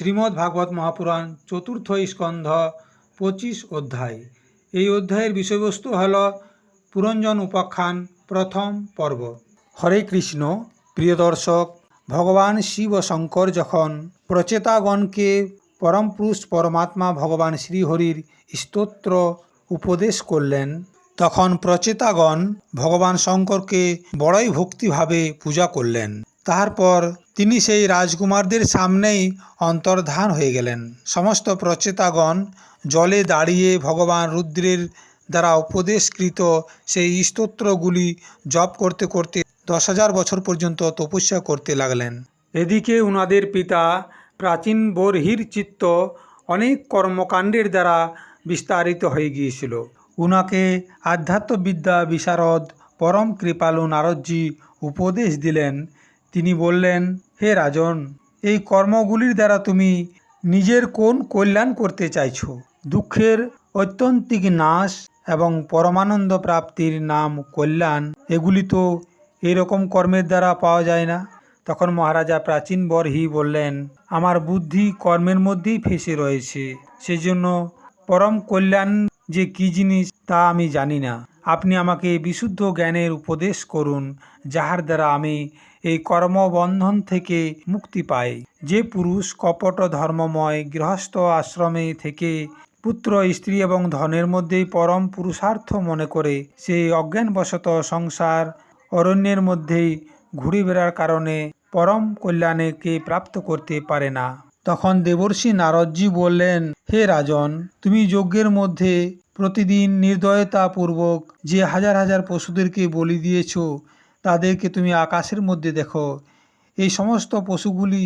শ্রীমদ্ ভাগবত মহাপুরাণ চতুর্থ স্কন্ধ পঁচিশ অধ্যায়। এই অধ্যায়ের বিষয়বস্তু হল পুরঞ্জন উপাখ্যান প্রথম পর্ব। হরে কৃষ্ণ, প্রিয় দর্শক, ভগবান শিব শঙ্কর যখন প্রচেতাগণকে পরম পুরুষ পরমাত্মা ভগবান শ্রীহরির স্তোত্র উপদেশ করলেন, তখন প্রচেতাগণ ভগবান শঙ্করকে বড়ই ভক্তিভাবে পূজা করলেন। তারপর তিনি সেই রাজকুমারদের সামনেই অন্তর্ধান হয়ে গেলেন। সমস্ত প্রচেতাগণ জলে দাঁড়িয়ে ভগবান রুদ্রের দ্বারা উপদেশকৃত সেই স্তোত্রগুলি জপ করতে করতে দশ হাজার বছর পর্যন্ত তপস্যা করতে লাগলেন। এদিকে উনাদের পিতা প্রাচীন বর্হির চিত্ত অনেক কর্মকাণ্ডের দ্বারা বিস্তারিত হয়ে গিয়েছিল। উনাকে আধ্যাত্মবিদ্যা বিশারদ পরম কৃপালু নারদজি উপদেশ দিলেন তিনি বললেন, হে রাজন, এই কর্মগুলির দ্বারা তুমি নিজের কোন কল্যাণ করতে চাইছো? দুঃখের ঐত্যন্তিক নাশ এবং পরমানন্দ প্রাপ্তির নাম কল্যাণ, এগুলি তো এরকম কর্মের দ্বারা পাওয়া যায় না? তখন মহারাজা প্রাচীন বরহি বললেন, আমার বুদ্ধি কর্মের মধ্যেই ফেসে রয়েছে। সেজন্য পরম কল্যাণ যে কী জিনিস তা আমি জানি না। আপনি আমাকে বিশুদ্ধ জ্ঞানের উপদেশ করুন, যাহার দ্বারা আমি এই কর্মবন্ধন থেকে মুক্তি পাই। যে পুরুষ কপট ধর্মময় গৃহস্থ আশ্রমে থেকে পুত্র, স্ত্রী এবং ধনের মধ্যেই পরম পুরুষার্থ মনে করে, সে অজ্ঞানবশত সংসার অরণ্যের মধ্যেই ঘুরে বেড়ার কারণে পরম কল্যাণকে প্রাপ্ত করতে পারে না। তখন দেবর্ষি নারদজি বললেন, হে রাজন, তুমি যজ্ঞের মধ্যে প্রতিদিন নির্দয়তাপূর্বক যে হাজার হাজার পশুদেরকে বলি দিয়েছ, তাদেরকে তুমি আকাশের মধ্যে দেখো। এই সমস্ত পশুগুলি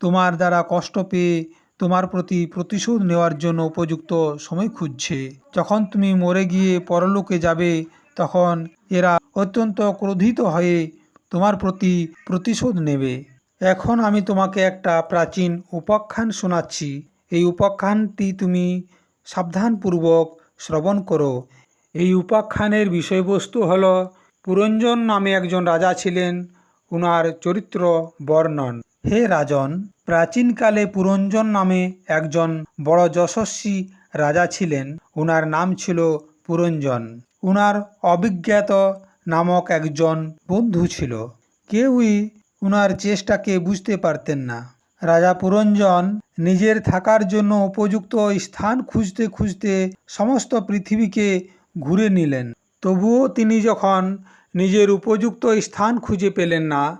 তোমার দ্বারা কষ্ট পেয়ে তোমার প্রতি প্রতিশোধ নেওয়ার জন্য উপযুক্ত সময় খুঁজছে। যখন তুমি মরে গিয়ে পরলোকে যাবে, তখন এরা অত্যন্ত ক্রোধিত হয়ে তোমার প্রতি প্রতিশোধ নেবে। এখন আমি তোমাকে একটা প্রাচীন উপাখ্যান শোনাচ্ছি। এই উপাখ্যানটি তুমি সাবধানপূর্বক শ্রবণ করো। এই উপাখ্যানের বিষয়বস্তু হল পুরঞ্জন নামে একজন রাজা ছিলেন, উনার চরিত্র বর্ণন। হে রাজন, প্রাচীনকালে পুরঞ্জন নামে একজন বড় যশস্বী রাজা ছিলেন, উনার নাম ছিল পুরঞ্জন। উনার অবিজ্ঞাত নামক একজন বন্ধু ছিল। কেউই উনার চেষ্টাকে বুঝতে পারতেন না। রাজা পুরঞ্জন নিজের থাকার জন্য উপযুক্ত স্থান খুঁজতে খুঁজতে সমস্ত পৃথিবীকে ঘুরে নিলেন। তবুও তিনি যখন নিজের উপযুক্ত স্থান খুঁজে পেলেন না,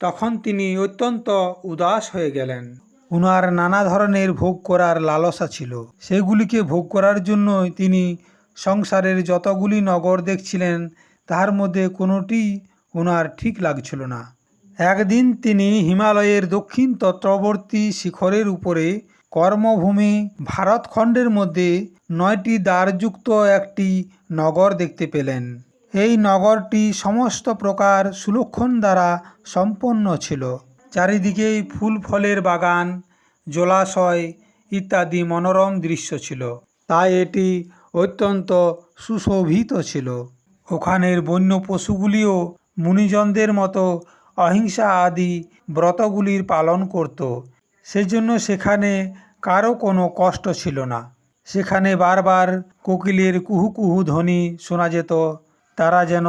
তখন তিনি অত্যন্ত উদাস হয়ে গেলেন। উনার নানা ধরনের ভোগ করার লালসা ছিল। সেগুলিকে ভোগ করার জন্যই তিনি সংসারের যতগুলি নগর দেখছিলেন তার মধ্যে কোনোটি ওনার ঠিক লাগছিল না। একদিন তিনি হিমালয়ের দক্ষিণ তত্রবর্তী শিখরের উপরে কর্মভূমি ভারতখণ্ডের মধ্যে নয়টি দ্বারযুক্ত একটি নগর দেখতে পেলেন। এই নগরটি সমস্ত প্রকার সুলক্ষণ দ্বারা সম্পন্ন ছিল। চারিদিকেই ফুল ফলের বাগান, জলাশয় ইত্যাদি মনোরম দৃশ্য ছিল। তাই এটি অত্যন্ত সুশোভিত ছিল। ওখানের বন্য পশুগুলিও মুনিজনদের মতো অহিংসা আদি ব্রতগুলির পালন করত। সেজন্য সেখানে কারও কোনো কষ্ট ছিল না। সেখানে বারবার কোকিলের কুহু কুহু ধ্বনি শোনা যেত। তারা যেন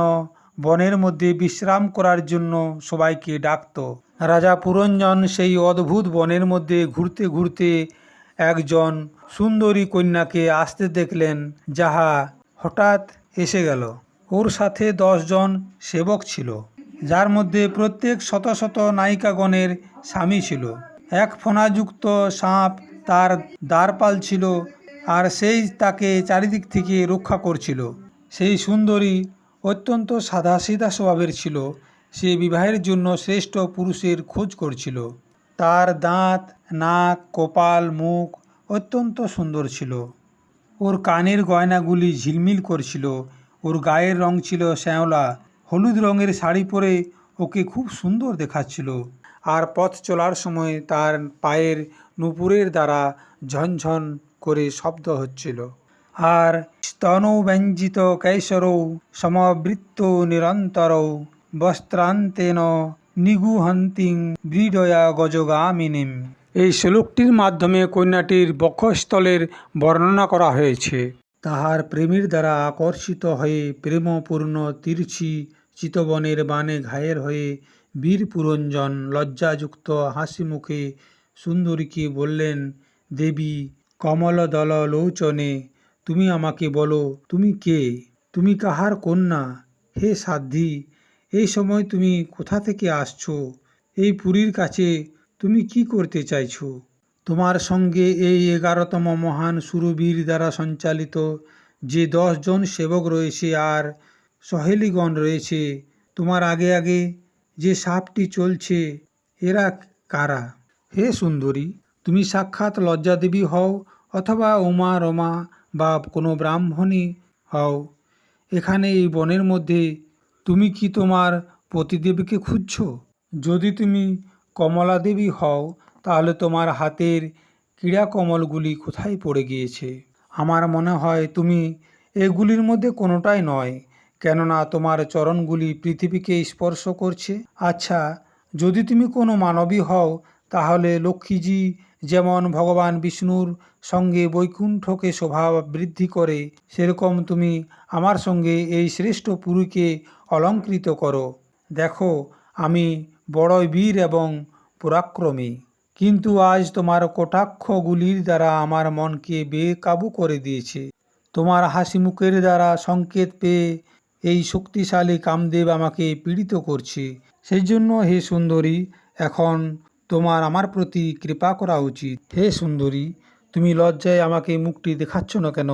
বনের মধ্যে বিশ্রাম করার জন্য সবাইকে ডাকত। রাজা পুরঞ্জন সেই অদ্ভুত বনের মধ্যে ঘুরতে ঘুরতে একজন সুন্দরী কন্যাকে আসতে দেখলেন, যাহা হঠাৎ এসে গেল। ওর সাথে দশজন সেবক ছিল। যার মধ্যে প্রত্যেক শত শত নায়িকাগণের স্বামী ছিল। এক ফোনাযুক্ত সাপ তার দ্বারপাল ছিল আর সেই তাকে চারিদিক থেকে রক্ষা করছিল। সেই সুন্দরী অত্যন্ত সাদাসিধা স্বভাবের ছিল। সে বিবাহের জন্য শ্রেষ্ঠ পুরুষের খোঁজ করছিল। তার দাঁত, নাক, কপাল, মুখ অত্যন্ত সুন্দর ছিল। ওর কানের গয়নাগুলি ঝিলমিল করছিল। ওর গায়ের রং ছিল শ্যাওলা। হলুদ রঙের শাড়ি পরে ওকে খুব সুন্দর দেখাচ্ছিল। আর পথ চলার সময় তার পায়ের নুপুরের দ্বারা ঝনঝন করে শব্দ হচ্ছিল। আর স্তনব্যঞ্জিত কৈশরৌ সমবৃত্ত নিরন্তরৌ বস্ত্রান্তেন নিগুহন্তিং ব্রীডয়া গজগামিনীম। এই শ্লোকটির মাধ্যমে কন্যাটির বক্ষস্থলের বর্ণনা করা হয়েছে। তাহার প্রেমের দ্বারা আকর্ষিত হয়ে প্রেমপূর্ণ তিরছি চিতবনের বানে ঘায়ের হয়ে বীর পুরঞ্জন লজ্জাযুক্ত হাসি মুখে সুন্দরীকে বললেন, দেবী, কমলদল লোচনে, তুমি আমাকে বলো, তুমি কে? তুমি কাহার কন্যা? হে সাধ্বী, এই সময় তুমি কোথা থেকে আসছো? এই পুরীর কাছে তুমি কি করতে চাইছো? তোমার সঙ্গে এই এগারোতম মহান সুরবীর দ্বারা সঞ্চালিত যে দশজন সেবক রয়েছে আর সহেলিগণ রয়েছে, তোমার আগে আগে যে সাপটি চলছে, এরা কারা? হে সুন্দরী, তুমি সাক্ষাৎ লজ্জাদেবী হও অথবা উমা রমা বা কোনো ব্রাহ্মণী হও। এখানে এই বনের মধ্যে তুমি কি তোমার পতিদেবীকে খুঁজছো? যদি তুমি কমলা দেবী হও, তাহলে তোমার হাতের ক্রীড়া কমলগুলি কোথায় পড়ে গিয়েছে? আমার মনে হয় তুমি এগুলির মধ্যে কোনোটাই নয়। কেননা তোমার চরণগুলি পৃথিবীকে স্পর্শ করছে। আচ্ছা যদি তুমি কোনো মানবী হও, তাহলে লক্ষ্মীজি যেমন ভগবান বিষ্ণুর সঙ্গে বৈকুণ্ঠকে শোভা বৃদ্ধি করে, সেরকম তুমি আমার সঙ্গে এই শ্রেষ্ঠ পুরীকে অলঙ্কৃত করো। দেখো, আমি বড়ই বীর এবং পরাক্রমী, কিন্তু আজ তোমার কটাক্ষগুলির দ্বারা আমার মনকে বেকাবু করে দিয়েছে। তোমার হাসি মুখের দ্বারা সংকেত পেয়ে এই শক্তিশালী কামদেব আমাকে পীড়িত করছে। সেই জন্য হে সুন্দরী, এখন তোমার আমার প্রতি কৃপা করা উচিত। হে সুন্দরী, তুমি লজ্জায় আমাকে মুখটি দেখাচ্ছ না কেন?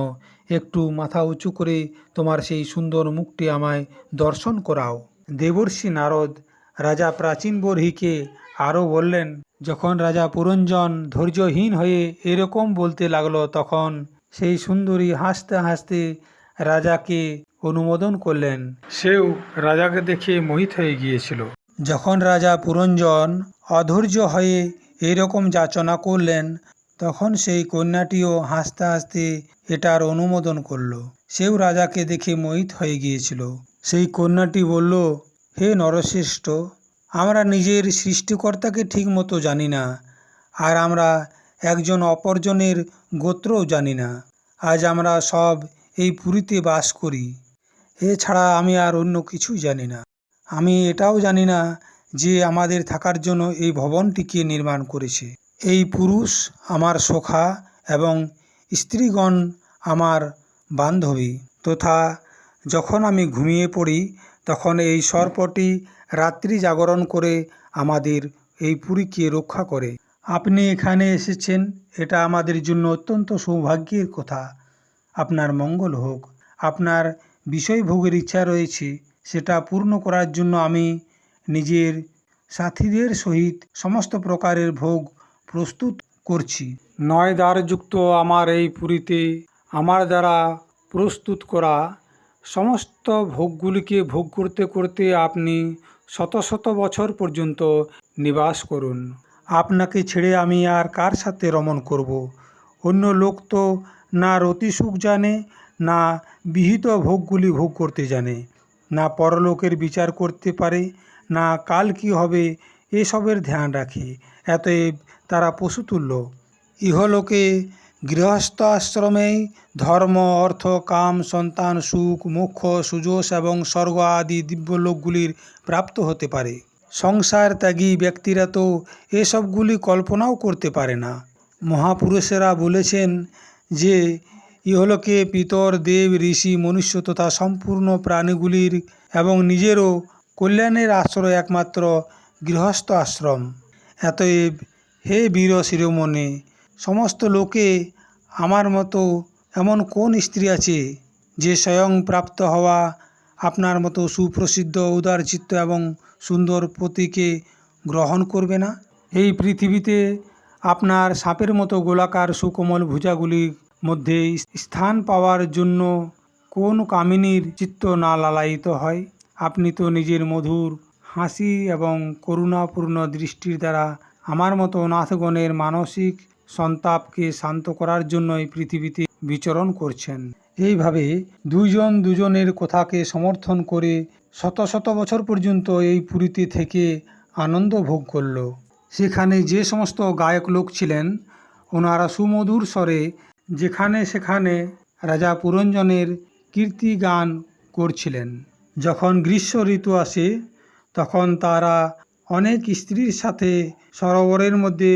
একটু মাথা উঁচু করে তোমার সেই সুন্দর মুখটি আমায় দর্শন করাও। দেবর্ষি নারদ রাজা প্রাচীন বরহিকে আরও বললেন, যখন রাজা পুরঞ্জন ধৈর্যহীন হয়ে এরকম বলতে লাগল, তখন সেই সুন্দরী হাসতে হাসতে রাজাকে অনুমোদন করলেন। সেও রাজাকে দেখে মোহিত হয়ে গিয়েছিল। যখন রাজা পুরঞ্জন অধৈর্য হয়ে এরকম যাচনা করলেন তখন সেই কন্যাটিও হাসতে হাসতে এটার অনুমোদন করল। সেও রাজাকে দেখে মোহিত হয়ে গিয়েছিল। সেই কন্যাটি বলল হে নরশ্রেষ্ঠ আমরা নিজের সৃষ্টিকর্তাকে ঠিকমতো জানি না আর আমরা একজন অপরজনের গোত্রও জানি না। আজ আমরা সব এই পুরীতে বাস করি। এছাড়া আমি আর অন্য কিছুই জানি না। আমি এটাও জানি না যে আমাদের থাকার জন্য এই ভবনটিকে নির্মাণ করেছে। এই পুরুষ আমার সখা এবং স্ত্রীগণ আমার বান্ধবী তথা যখন আমি ঘুমিয়ে পড়ি, তখন এই সর্পটি রাত্রি জাগরণ করে আমাদের এই পুরীকে রক্ষা করে। আপনি এখানে এসেছেন, এটা আমাদের জন্য অত্যন্ত সৌভাগ্যের কথা। আপনার মঙ্গল হোক। আপনার বিষয়ভোগের ইচ্ছা রয়েছে সেটা পূর্ণ করার জন্য আমি নিজের সাথীদের সহিত সমস্ত প্রকারের ভোগ প্রস্তুত করছি নয় দ্বারযুক্ত আমার এই পুরীতে আমার দ্বারা প্রস্তুত করা সমস্ত ভোগগুলিকে ভোগ করতে করতে আপনি শত শত বছর পর্যন্ত নিবাস করুন আপনাকে ছেড়ে আমি আর কার সাথে রমণ করব। অন্য লোক তো না রতি সুখ জানে না বিহিত ভোগগুলি ভোগ করতে জানে, না পরলোকের বিচার করতে পারে, না কাল কি হবে, এসবের ধ্যান রাখে এতএব তারা পশুতুল্য। ইহলোকে গৃহস্থ আশ্রমেই ধর্ম, অর্থ, কাম, সন্তান, সুখ, মোক্ষ সুযশ এবং স্বর্গ আদি দিব্যলোকগুলির প্রাপ্ত হতে পারে। সংসার ত্যাগী ব্যক্তিরা তো এসবগুলি কল্পনাও করতে পারে না। মহাপুরুষেরা বলেছেন যে ইহলোকে পিতর, দেব, ঋষি, মনুষ্য তথা সম্পূর্ণ প্রাণীগুলির এবং নিজেরও কল্যাণের আশ্রয় একমাত্র গৃহস্থ আশ্রম। এতএব হে বীর শিরোমণি, সমস্ত লোকে আমার মতো এমন কোন স্ত্রী আছে যে স্বয়ং প্রাপ্ত হওয়া আপনার মতো সুপ্রসিদ্ধ, উদারচিত্ত এবং সুন্দর পতিকে গ্রহণ করবে না? এই পৃথিবীতে আপনার সাপের মতো গোলাকার সুকোমল ভুজাগুলির মধ্যে স্থান পাওয়ার জন্য কোন কামিনীর চিত্ত না লালায়িত হয়? আপনি তো নিজের মধুর হাসি এবং করুণাপূর্ণ দৃষ্টির দ্বারা আমার মতো নাথগণের মানসিক সন্তাপকে শান্ত করার জন্য এই পৃথিবীতে বিচরণ করছেন। এইভাবে দুইজন দুজনের কথাকে সমর্থন করে শত শত বছর পর্যন্ত এই পুরীতে থেকে আনন্দ ভোগ করল। সেখানে যে সমস্ত গায়ক লোক ছিলেন, ওনারা সুমধুর স্বরে যেখানে সেখানে রাজা পুরঞ্জনের কীর্তি গান করছিলেন। যখন গ্রীষ্ম ঋতু আসে, তখন তারা অনেক স্ত্রীর সাথে সরোবরের মধ্যে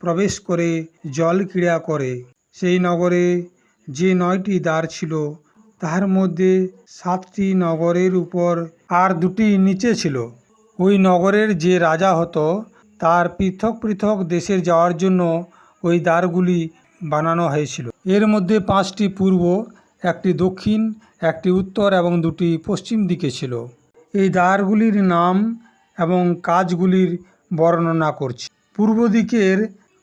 প্রবেশ করে জল ক্রীড়া করে। সেই নগরে যে নয়টি দ্বার ছিল তার মধ্যে সাতটি নগরের উপর আর দুটি নিচে ছিল। ওই নগরের যে রাজা হতো, তার পৃথক পৃথক দেশে যাওয়ার জন্য ওই দ্বারগুলি বানানো হয়েছিল। এর মধ্যে পাঁচটি পূর্ব, একটি দক্ষিণ, একটি উত্তর এবং দুটি পশ্চিম দিকে ছিল। এই দ্বারগুলির নাম এবং কাজগুলির বর্ণনা করছি। পূর্ব দিকের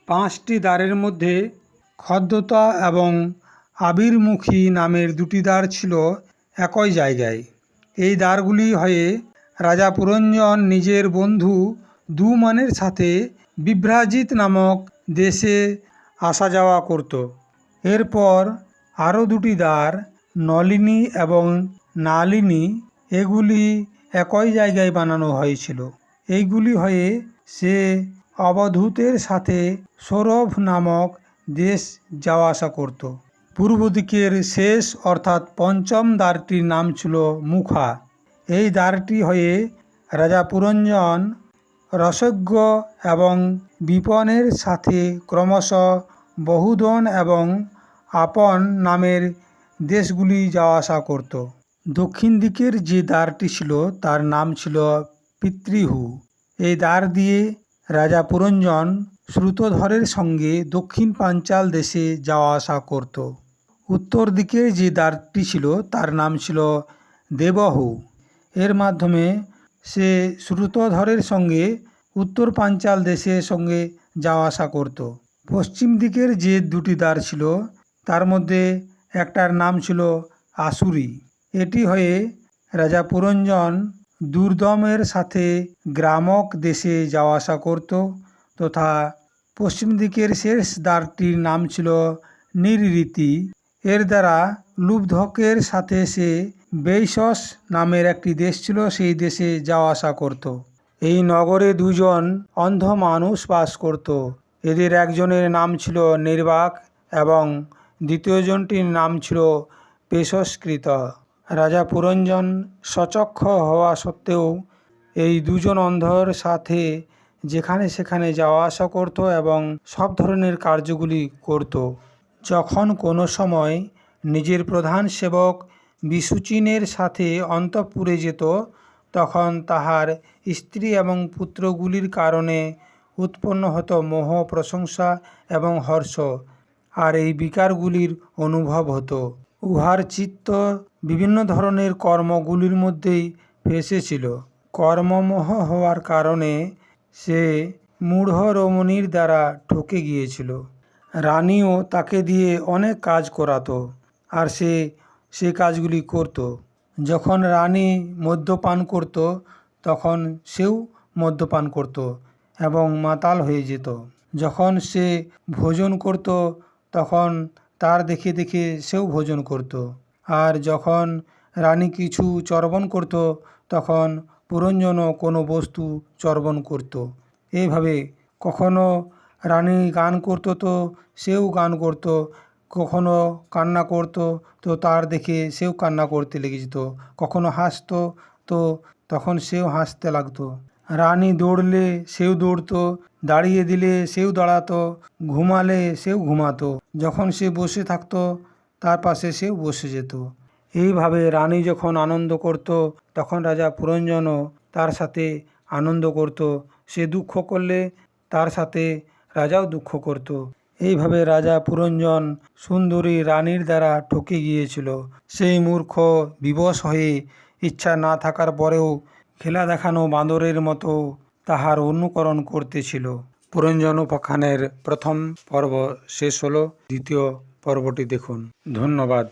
পাঁচটি দ্বারের মধ্যে খদ্দতা এবং আবির্মুখী নামের দুটি দ্বার ছিল একই জায়গায়। এই দ্বারগুলি হয়ে রাজা পুরঞ্জন নিজের বন্ধু দুমানের সাথে বিভ্রাজিত নামক দেশে আসা যাওয়া করত। এরপর আরও দুটি দ্বার, নলিনী এবং নালিনী, এগুলি একই জায়গায় বানানো হয়েছিল। এইগুলি হয়ে সে অবধূতের সাথে সৌরভ নামক দেশ যাওয়া আসা করত। পূর্ব দিকের শেষ অর্থাৎ পঞ্চম দ্বারটির নাম ছিল মুখা। এই দ্বারটি হয়ে রাজা পুরঞ্জন, রসজ্ঞ এবং বিপনের সাথে ক্রমশ বহুদন এবং আপন নামের দেশগুলি যাওয়া আসা করত। দক্ষিণ দিকের যে দ্বারটি ছিল, তার নাম ছিল পিতৃহু। এই দ্বার দিয়ে রাজা পুরঞ্জন শ্রুতধরের সঙ্গে দক্ষিণ পাঞ্চাল দেশে যাওয়া আসা করত। উত্তর দিকে যে দ্বারটি ছিল, তার নাম ছিল দেবহু। এর মাধ্যমে সে শ্রুতধরের সঙ্গে উত্তর পাঞ্চাল দেশের সঙ্গে যাওয়া আসা করত। পশ্চিম দিকের যে দুটি দ্বার ছিল, তার মধ্যে একটার নাম ছিল আসুরি এটি হয়ে রাজা পুরঞ্জন দুর্দমের সাথে গ্রামক দেশে যাওয়া আসা করত তথা পশ্চিম দিকের শেষ দ্বারটির নাম ছিল নিরীতি এর দ্বারা লুব্ধকের সাথে সে বেইসস নামের একটি দেশ ছিল, সেই দেশে যাওয়া আসা করত। এই নগরে দুজন অন্ধ মানুষ বাস করত। এদের একজনের নাম ছিল নির্বাক এবং দ্বিতীয়জনটির নাম ছিল পেশস্কৃত। রাজা পুরঞ্জন সচক্ষ হওয়া সত্ত্বেও এই দুজন অন্ধর সাথে যেখানে সেখানে যাওয়া আসা করত এবং সব ধরনের কার্যগুলি করত। যখন কোনো সময় নিজের প্রধান সেবক বিশুচিনের সাথে অন্তঃপুরে যেত, তখন তাহার স্ত্রী এবং পুত্রগুলির কারণে উৎপন্ন হতো মোহ, প্রশংসা এবং হর্ষ। আর এই বিকারগুলির অনুভব হতো। উহার চিত্ত বিভিন্ন ধরনের কর্মগুলির মধ্যেই ফেসেছিল কর্মমোহ হওয়ার কারণে সে মূঢ় রমণীর দ্বারা ঠকে গিয়েছিল। রানীও তাকে দিয়ে অনেক কাজ করাতো আর সে সে কাজগুলি করত। যখন রানী মদ্যপান করত, তখন সেও মদ্যপান করত। এবং মাতাল হয়ে যেত। যখন সে ভোজন করত, তখন তার দেখে দেখে সেও ভোজন করত। আর যখন রানী কিছু চর্বণ করত, তখন পুরঞ্জনও কোনো বস্তু চর্বণ করত। এইভাবে কখনো রানী গান করতো তো সেও গান করতো, কখনো কান্না করতো তো তার দেখে সেও কান্না করতে লেগে যেত। কখনো হাসতো তো তখন সেও হাসতে লাগতো। রানী দৌড়লে সেও দৌড়তো, দাঁড়িয়ে দিলে সেও দাঁড়াতো, ঘুমালে সেও ঘুমাতো। যখন সে বসে থাকতো, তার পাশে সেও বসে যেত। এইভাবে রানী যখন আনন্দ করত, তখন রাজা পুরঞ্জনও তার সাথে আনন্দ করত। সে দুঃখ করলে তার সাথে রাজাও দুঃখ করত। এইভাবে রাজা পুরঞ্জন সুন্দরী রানীর দ্বারা ঠকে গিয়েছিল। সেই মূর্খ, বিবশ হয়ে ইচ্ছা না থাকার পরেও খেলা দেখানো বাঁদরের মতো তাহার অনুকরণ করতেছিল পুরঞ্জন উপাখ্যানের প্রথম পর্ব শেষ হলো। দ্বিতীয় পর্বটি দেখুন। ধন্যবাদ।